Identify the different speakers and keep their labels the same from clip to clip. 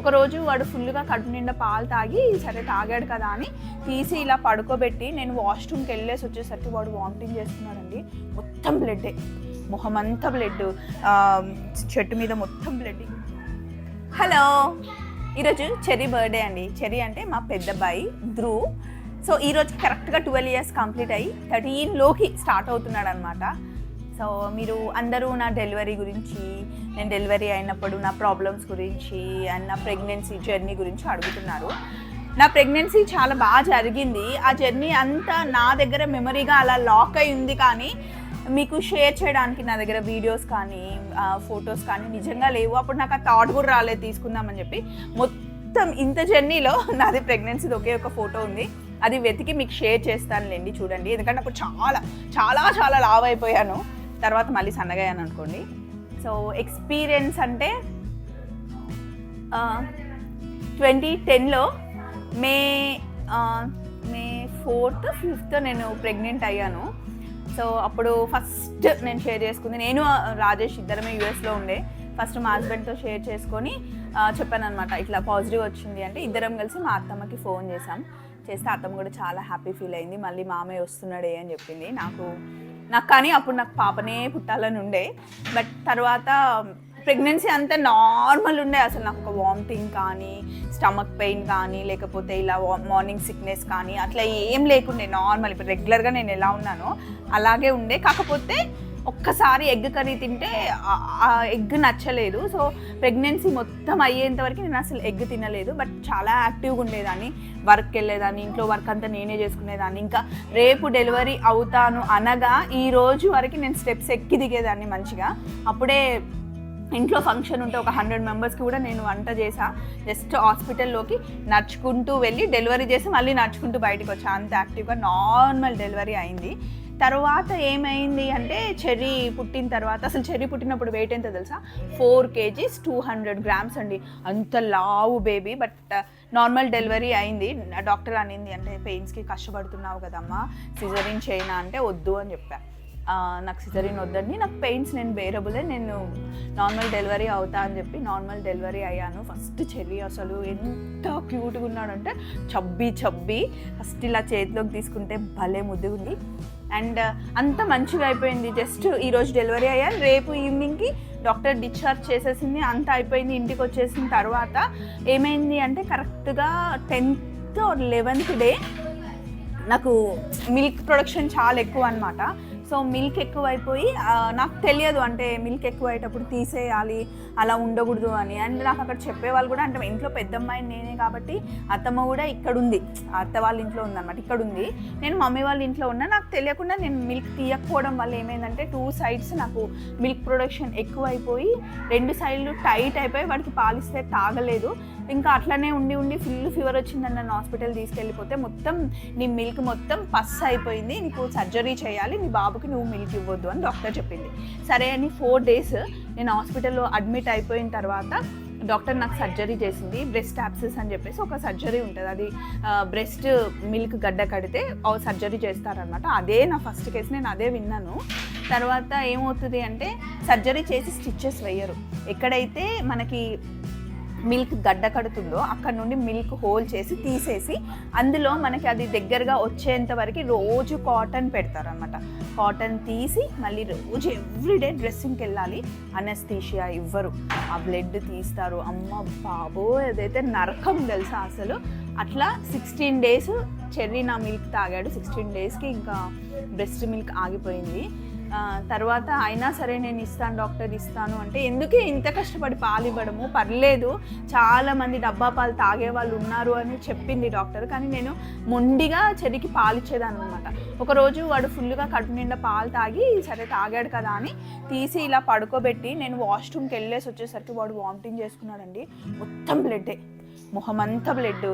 Speaker 1: ఒకరోజు వాడు ఫుల్గా కడుపు నిండా పాలు తాగి సరే తాగాడు కదా అని తీసి ఇలా పడుకోబెట్టి నేను వాష్రూమ్కి వెళ్ళేసి వచ్చేసరికి వాడు వామిటింగ్ చేస్తున్నాడండి. మొత్తం బ్లడ్డే మొహం అంతా బ్లడ్. చెట్టు మీద మొత్తం బ్లడ్. హలో. ఈరోజు చెరీ బర్త్డే అండి. చెరీ అంటే మా పెద్దబ్బాయి ధ్రువ్ సో ఈరోజు కరెక్ట్గా ట్వెల్వ్ ఇయర్స్ కంప్లీట్ అయ్యి థర్టీన్లోకి స్టార్ట్ అవుతున్నాడు అనమాట సో మీరు అందరూ నా డెలివరీ గురించి నేను డెలివరీ అయినప్పుడు నా ప్రాబ్లమ్స్ గురించి అండ్ నా ప్రెగ్నెన్సీ జర్నీ గురించి అడుగుతున్నారు. నా ప్రెగ్నెన్సీ చాలా బాగా జరిగింది. ఆ జర్నీ అంతా నా దగ్గర మెమరీగా అలా లాక్ అయి ఉంది కానీ మీకు షేర్ చేయడానికి నా దగ్గర వీడియోస్ కానీ ఫొటోస్ కానీ నిజంగా లేవు. అప్పుడు నాకు ఆ థాట్ కూడా రాలేదు తీసుకుందామని చెప్పి. మొత్తం ఇంత జర్నీలో నాది ప్రెగ్నెన్సీది ఒకే ఒక ఫోటో ఉంది. అది వెతికి మీకు షేర్ చేస్తానులేండి చూడండి. ఎందుకంటే అప్పుడు చాలా చాలా చాలా లావ్ అయిపోయాను. తర్వాత మళ్ళీ సన్నగయ్యాను అనుకోండి. సో ఎక్స్పీరియన్స్ అంటే ట్వంటీ టెన్లో మే మే ఫోర్త్ ఫిఫ్త్ నేను ప్రెగ్నెంట్ అయ్యాను. సో అప్పుడు ఫస్ట్ నేను షేర్ చేసుకుంది. నేను రాజేష్ ఇద్దరమే యూఎస్లో ఉండే. ఫస్ట్ మా హస్బెండ్తో షేర్ చేసుకొని చెప్పాను అనమాట ఇట్లా పాజిటివ్ వచ్చింది అంటే ఇద్దరం కలిసి మా అత్తమ్మకి ఫోన్ చేసాం చేస్తే అత్తమ్మ కూడా చాలా హ్యాపీ ఫీల్ అయింది. మళ్ళీ మామయ్య వస్తున్నాడే అని చెప్పింది. నాకు నాకు కానీ అప్పుడు నాకు పాపనే పుట్టాలని ఉండే. బట్ తర్వాత ప్రెగ్నెన్సీ అంతా నార్మల్ ఉండే. అసలు నాకు ఒక వామిటింగ్ కానీ స్టమక్ పెయిన్ కానీ లేకపోతే ఇలా మార్నింగ్ సిక్నెస్ కానీ అట్లా ఏం లేకుండే. నార్మల్ ఇప్పుడు రెగ్యులర్గా నేను ఎలా ఉన్నానో అలాగే ఉండే. కాకపోతే ఒక్కసారి ఎగ్ కర్రీ తింటే ఆ- ఎగ్ నచ్చలేదు. సో ప్రెగ్నెన్సీ మొత్తం అయ్యేంత వరకు నేను అసలు ఎగ్ తినలేదు. బట్ చాలా యాక్టివ్గా ఉండేదాన్ని. వర్క్కి వెళ్ళేదాన్ని ఇంట్లో వర్క్ అంతా నేనే చేసుకునేదాన్ని. ఇంకా రేపు డెలివరీ అవుతాను అనగా ఈ రోజు వరకు నేను స్టెప్స్ ఎక్కి దిగేదాన్ని మంచిగా. అప్పుడే ఇంట్లో ఫంక్షన్ ఉంటే ఒక హండ్రెడ్ మెంబర్స్కి కూడా నేను వంట చేసా. జస్ట్ హాస్పిటల్లోకి నడుచుకుంటూ వెళ్ళి డెలివరీ చేసి మళ్ళీ నడుచుకుంటూ బయటకు వచ్చా. అంత యాక్టివ్గా నార్మల్ డెలివరీ అయింది. తర్వాత ఏమైంది అంటే చెర్రీ పుట్టిన తర్వాత అసలు చెర్రీ పుట్టినప్పుడు వెయిట్ ఎంత తెలుసా? Four KGs two hundred grams అండి. అంత లావు బేబీ బట్ నార్మల్ డెలివరీ అయింది. డాక్టర్ అనింది అంటే పెయిన్స్కి కష్టపడుతున్నావు కదమ్మా సిజరిన్ చైనా అంటే వద్దు అని చెప్పా. నాకు సిజరిన్ వద్దండి నాకు పెయిన్స్ నేను బేరబులే నేను నార్మల్ డెలివరీ అవుతా అని చెప్పి నార్మల్ డెలివరీ అయ్యాను. ఫస్ట్ చెల్లి అసలు ఎంత క్యూట్గా ఉన్నాడంటే చబ్బి చబ్బి ఫస్ట్ ఇలా చేతిలోకి తీసుకుంటే భలే ముద్దుగుంది. అండ్ uh, అంత మంచిగా అయిపోయింది. జస్ట్ ఈరోజు డెలివరీ అయ్యాను రేపు ఈవినింగ్కి డాక్టర్ డిశ్చార్జ్ చేసేసింది. అంత అయిపోయింది. ఇంటికి వచ్చేసిన తర్వాత ఏమైంది అంటే కరెక్ట్గా టెన్త్ లెవెన్త్ డే నాకు మిల్క్ ప్రొడక్షన్ చాలా ఎక్కువ అనమాట సో మిల్క్ ఎక్కువైపోయి నాకు తెలియదు అంటే మిల్క్ ఎక్కువ అయ్యేటప్పుడు తీసేయాలి అలా ఉండకూడదు అని. అండ్ నాకు అక్కడ చెప్పేవాళ్ళు కూడా అంటే ఇంట్లో పెద్దమ్మాయి నేనే కాబట్టి అత్తమ్మ కూడా ఇక్కడ ఉంది అత్త వాళ్ళ ఇంట్లో ఉందన్నమాట ఇక్కడ ఉంది నేను మమ్మీ వాళ్ళ ఇంట్లో ఉన్నా నాకు తెలియకుండా నేను మిల్క్ తీయకపోవడం వల్ల ఏమైందంటే టూ సైడ్స్ నాకు మిల్క్ ప్రొడక్షన్ ఎక్కువ అయిపోయి రెండు సైడ్లు టైట్ అయిపోయి వాడికి పాలిస్తే తాగలేదు. ఇంకా అట్లనే ఉండి ఉండి ఫుల్ ఫీవర్ వచ్చిందని నన్ను హాస్పిటల్ తీసుకెళ్ళిపోతే మొత్తం నీ మిల్క్ మొత్తం పస్ అయిపోయింది నీకు సర్జరీ చేయాలి నీ బాబుకి నువ్వు మిల్క్ ఇవ్వద్దు అని డాక్టర్ చెప్పింది. సరే అని ఫోర్ డేస్ నేను హాస్పిటల్లో అడ్మిట్ అయిపోయిన తర్వాత డాక్టర్ నాకు సర్జరీ చేసింది బ్రెస్ట్ యాప్సిస్ అని చెప్పేసి ఒక సర్జరీ ఉంటుంది. అది బ్రెస్ట్ మిల్క్ గడ్డ కడితే సర్జరీ చేస్తారనమాట అదే నా ఫస్ట్ కేసు నేను అదే విన్నాను. తర్వాత ఏమవుతుంది అంటే సర్జరీ చేసి స్టిచ్చెస్ వేయరు. ఎక్కడైతే మనకి మిల్క్ గడ్డ కడుతుందో అక్కడ నుండి మిల్క్ హోల్ చేసి తీసేసి అందులో మనకి అది దగ్గరగా వచ్చేంత వరకు రోజు కాటన్ పెడతారనమాట కాటన్ తీసి మళ్ళీ రోజు ఎవ్రీడే డ్రెస్సింగ్కి వెళ్ళాలి. అనస్థీషియా ఇవ్వరు. ఆ బ్లడ్ తీస్తారు. అమ్మ బాబో అదైతే నరకం తెలుసా అసలు. అట్లా సిక్స్టీన్ డేస్ చెర్రీ నా మిల్క్ తాగాడు. సిక్స్టీన్ డేస్కి ఇంకా బ్రెస్ట్ మిల్క్ ఆగిపోయింది. తర్వాత అయినా సరే నేను ఇస్తాను డాక్టర్ ఇస్తాను అంటే ఎందుకే ఇంత కష్టపడి పాలు ఇవ్వడము? పర్లేదు చాలా మంది డబ్బా పాలు తాగే వాళ్ళు ఉన్నారు అని చెప్పింది డాక్టర్. కానీ నేను మొండిగా చెరికి పాలు ఇచ్చేదాన్ని అనమాట ఒకరోజు వాడు ఫుల్గా కడుపు నిండా పాలు తాగి సరే తాగాడు కదా అని తీసి ఇలా పడుకోబెట్టి నేను వాష్రూమ్కి వెళ్ళేసి వచ్చేసరికి వాడు వామిటింగ్ చేసుకున్నాడండి. మొత్తం బ్లడ్డే మొహం అంతా బ్లడ్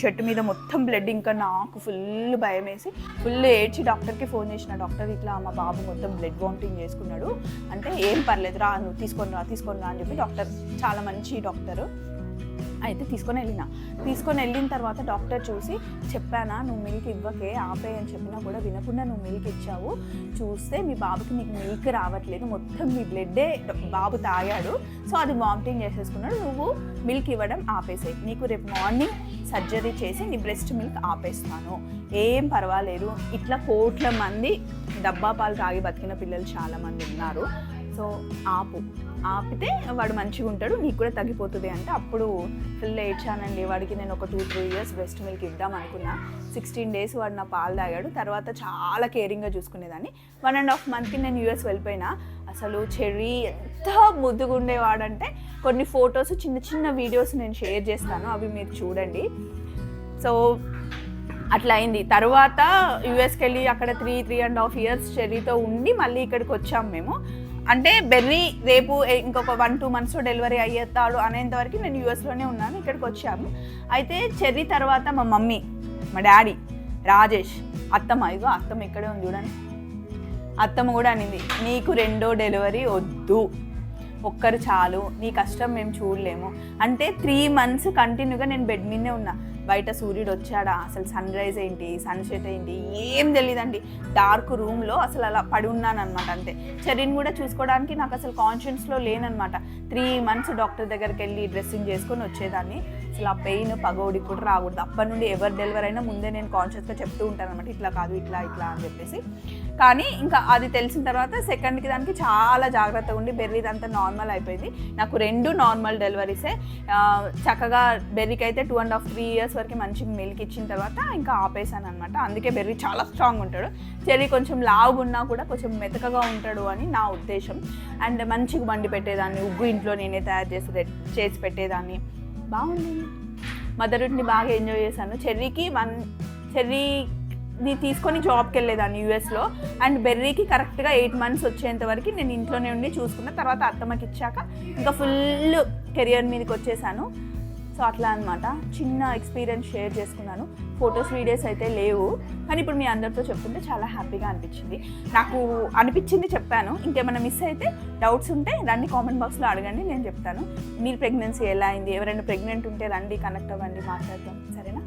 Speaker 1: చెట్టు మీద మొత్తం బ్లడ్ ఇంకా నాకు ఫుల్ భయం వేసి ఫుల్ ఏడ్చి డాక్టర్కి ఫోన్ చేసిన. డాక్టర్ ఇట్లా మా బాబు మొత్తం బ్లడ్ వామిటింగ్ చేసుకున్నాడు. అంటే ఏం పర్లేదు రా నువ్వు తీసుకొని రా తీసుకొని రా అని చెప్పి డాక్టర్ చాలా మంచి డాక్టర్. అయితే తీసుకొని వెళ్ళిన. తీసుకొని వెళ్ళిన తర్వాత డాక్టర్ చూసి చెప్పానా నువ్వు మిల్క్ ఇవ్వకే ఆపే అని చెప్పినా కూడా వినకుండా నువ్వు మిల్క్ ఇచ్చావు. చూస్తే మీ బాబుకి నీకు మిల్క్ రావట్లేదు. మొత్తం మీ బ్లడ్డే బాబు తాగాడు. సో అది వామిటింగ్ చేసేసుకున్నాడు. నువ్వు మిల్క్ ఇవ్వడం ఆపేసేయి. నీకు రేపు మార్నింగ్ సర్జరీ చేసి నీ బ్రెస్ట్ మిల్క్ ఆపేస్తాను. ఏం పర్వాలేదు. ఇట్లా కోట్ల మంది డబ్బా పాలు తాగి బతికిన పిల్లలు చాలామంది ఉన్నారు. సో ఆపు. ఆపితే వాడు మంచిగా ఉంటాడు నీకు కూడా తగ్గిపోతుంది అంటే అప్పుడు ఫుల్ ఏడ్చానండి. వాడికి నేను ఒక two three years breast milk ఇద్దాం అనుకున్నా. సిక్స్టీన్ డేస్ వాడు నా పాలు తాగాడు. తర్వాత చాలా కేరింగ్గా చూసుకునేదాన్ని. వన్ అండ్ హాఫ్ మంత్కి నేను యూఎస్ వెళ్ళిపోయినా. అసలు చెర్రీ ఎంత ముద్దుగుండేవాడంటే కొన్ని ఫొటోస్ చిన్న చిన్న వీడియోస్ నేను షేర్ చేస్తాను. అవి మీరు చూడండి. సో అట్లా అయింది. తర్వాత యూఎస్కి వెళ్ళి అక్కడ three three and half years చెర్రీతో ఉండి మళ్ళీ ఇక్కడికి వచ్చాము మేము. అంటే బెర్రీ రేపు ఇంకొక వన్ టూ మంత్స్లో డెలివరీ అయ్యేస్తాడు అనేంత వరకు నేను యూఎస్లోనే ఉన్నాను ఇక్కడికి వచ్చాము. అయితే చెర్రీ తర్వాత మా మమ్మీ మా డాడీ రాజేష్ అత్తమ్మ ఇగో అత్తమ్మ ఇక్కడే ఉంది చూడండి. అత్తమ్మ కూడా అనింది నీకు రెండో డెలివరీ వద్దు. ఒక్కరు చాలు నీ కష్టం మేము చూడలేము. అంటే త్రీ మంత్స్ కంటిన్యూగా నేను బెడ్ మీదనే ఉన్నా. బయట సూర్యుడు వచ్చాడా? అసలు సన్ రైజ్ ఏంటి? సన్సెట్ ఏంటి? ఏం తెలియదండి డార్క్ రూమ్లో అసలు అలా పడి ఉన్నాను అనమాట అంతే. చర్యని కూడా చూసుకోవడానికి నాకు అసలు కాన్షియన్స్లో లేనమాట త్రీ మంత్స్ డాక్టర్ దగ్గరికి వెళ్ళి డ్రెస్సింగ్ చేసుకొని వచ్చేదాన్ని. అసలు ఆ పెయిన్ పగోడి కూడా రాకూడదు. అప్పటి నుండి ఎవరు డెలివరీ అయినా ముందే నేను కాన్షియస్గా చెప్తూ ఉంటాను అనమాట ఇట్లా కాదు ఇట్లా ఇట్లా అని చెప్పేసి. కానీ ఇంకా అది తెలిసిన తర్వాత సెకండ్కి దానికి చాలా జాగ్రత్తగా ఉండి బెర్రీది అంతా నార్మల్ అయిపోయింది. నాకు రెండు నార్మల్ డెలివరీసే చక్కగా బెర్రీకి అయితే two and half three years వరకు మంచిగా మిల్క్ ఇచ్చిన తర్వాత ఇంకా ఆపేసాను అనమాట అందుకే బెర్రీ చాలా స్ట్రాంగ్ ఉంటాడు. చెర్రీ కొంచెం లావుగా ఉన్నా కూడా కొంచెం మెతకగా ఉంటాడు అని నా ఉద్దేశం. అండ్ మంచిగా వండి పెట్టేదాన్ని. ఉగ్గు ఇంట్లో నేనే తయారు చేసి చేసి పెట్టేదాన్ని. బాగుంది. మదర్ని బాగా ఎంజాయ్ చేశాను. చెర్రీకి వన్ చెర్రీని తీసుకొని జాబ్కి వెళ్ళేదాన్ని యూఎస్లో. అండ్ బెర్రీకి కరెక్ట్గా ఎయిట్ మంత్స్ వచ్చేంత వరకు నేను ఇంట్లోనే ఉండి చూసుకున్న తర్వాత అత్తమ్మకి ఇచ్చాక ఇంకా ఫుల్ కెరియర్ మీదకి వచ్చేసాను. సో అట్లా అనమాట చిన్న ఎక్స్పీరియన్స్ షేర్ చేసుకున్నాను. ఫొటోస్ వీడియోస్ అయితే లేవు. కానీ ఇప్పుడు మీ అందరితో చెప్తుంటే చాలా హ్యాపీగా అనిపించింది. నాకు అనిపించింది చెప్పాను. ఇంకేమైనా మిస్ అయితే డౌట్స్ ఉంటే రండి కామెంట్ బాక్స్లో అడగండి నేను చెప్తాను. మీరు ప్రెగ్నెన్సీ ఎలా అయింది? ఎవరైనా ప్రెగ్నెంట్ ఉంటే రండి కనెక్ట్ అవ్వండి మాట్లాడదాం. సరేనా?